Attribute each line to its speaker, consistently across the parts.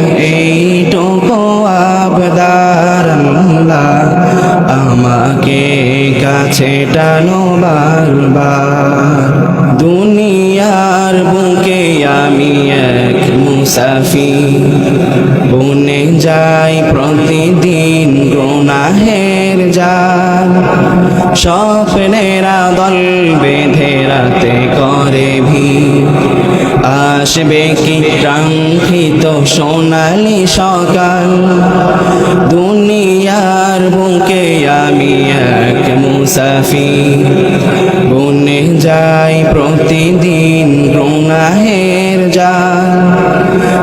Speaker 1: এইটুকু আবদার আল্লাহ আমাকে কাছে টানো বারবার। দুনিয়ার বুকে আমি এক মুসাফির। বনে যাই প্রতিদিন গুনাহের যান স্বপ্নেরা দল বেঁধে রাতে করে ভিড়। আসবে কি কাঙ্ক্ষিত সোনালি সকাল? দুনিয়ার বুকে আমি এক মুসাফির। বনে যাই প্রতিদিন গুনাহের যান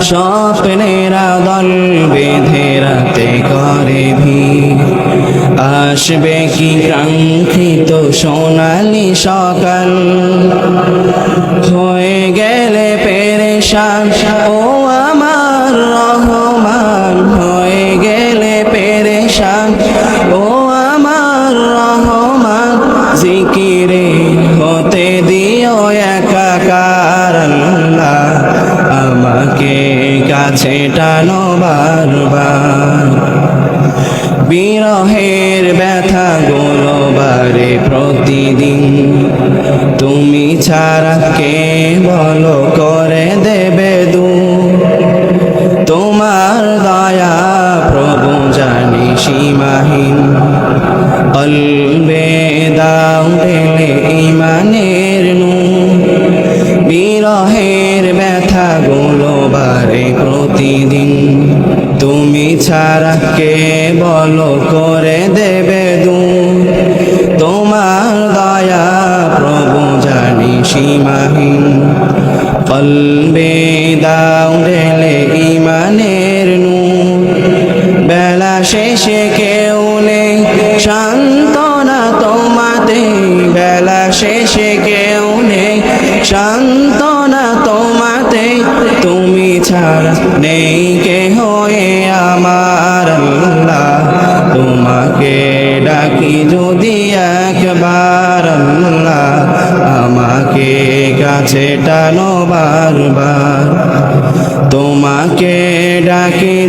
Speaker 1: স্বপ্নেরা দল বেঁধে রাতে করে ভি আসবে কি কাঙ্ক্ষিত সোনালি সকাল? হয়ে পেরেশান ও আমার রহমান হয়ে গেলে পেরে পেরেশান। ও আমার রহমান, জিকিরে হতে দিও একাকার আমাকে কাছে টানো বারবার। বিরহের ব্যথা গুলো বারে প্রতিদিন। তুমি ছাড়া কে বলো করে সীমাহীন কলবে দাও ঢেলে ইমানের নু বিরহের ব্যথা গুলো বারে প্রতিদিন। তুমি ছাড়া কে বলো করে দেবে দু তোমার দয়া প্রভু জানি সীমাহীন। কলবে দাও ঢেলে ইমানের নু বেলা শেষে সান্ত্বনা তোমাতে, বেলা শেষে কেউ নেই। সান্ত্বনা তোমাতে, তুমি ছাড়া নেই কে হয়ে আমার আল্লাহ। তোমাকে ডাকি যদি একবার আল্লাহ, আমাকে কাছে টানো বারবার। তোমাকে ডাকি